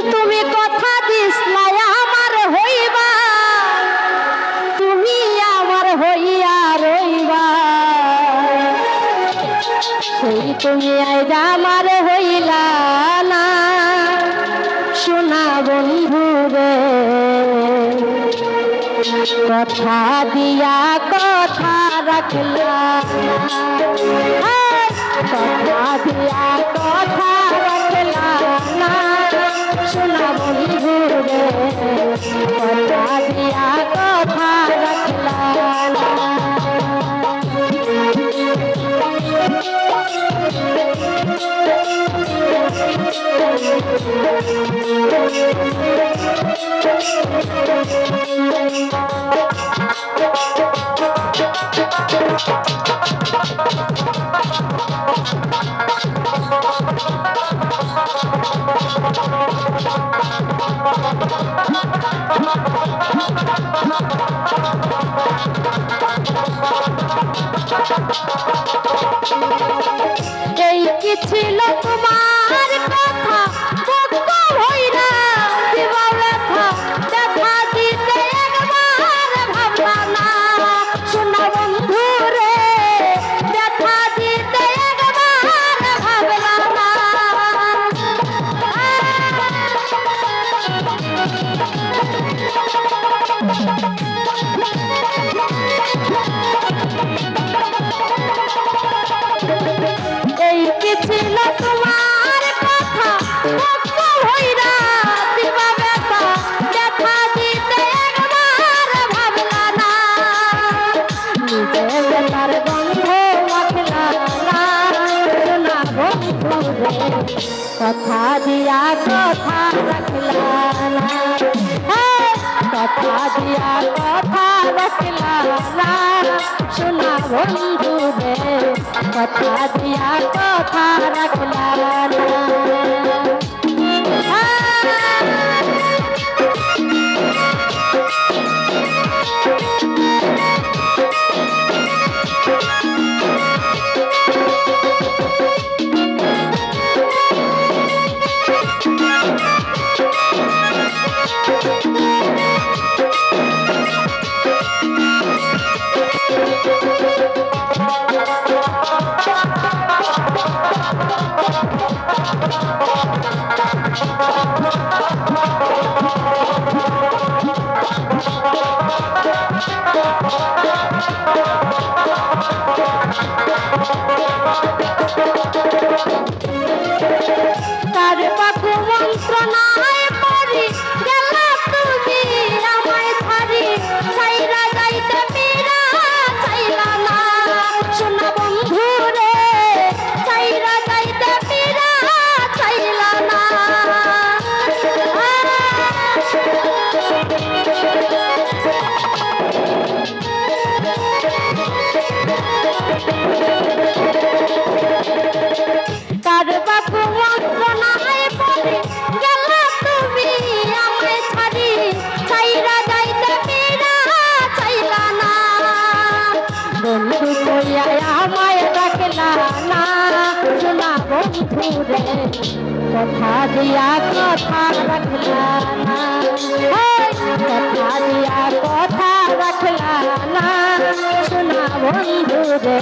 তুমি কথা দিসলাই আমার হইবা। তুমি আমার হইয়া রইবা। তুমি আজ আমার হইলা না। রে, কথা দিয়া কথা রাখলা। কথা দিয়া কথা রাখলা। কথা রাখলা কথা দিয়া, কথা রাখলা না। কথা দিয়া, কথা রাখলা শোনা বন্ধু রে কথা দিয়া, কথা রাখলা বন্ধু রে কথা দিয়া কথা রাখলা না হেই, কথা দিয়া কথা রাখলা না শোনা বন্ধু রে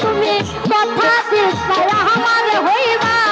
তুমি কথা দিস আমার হইবা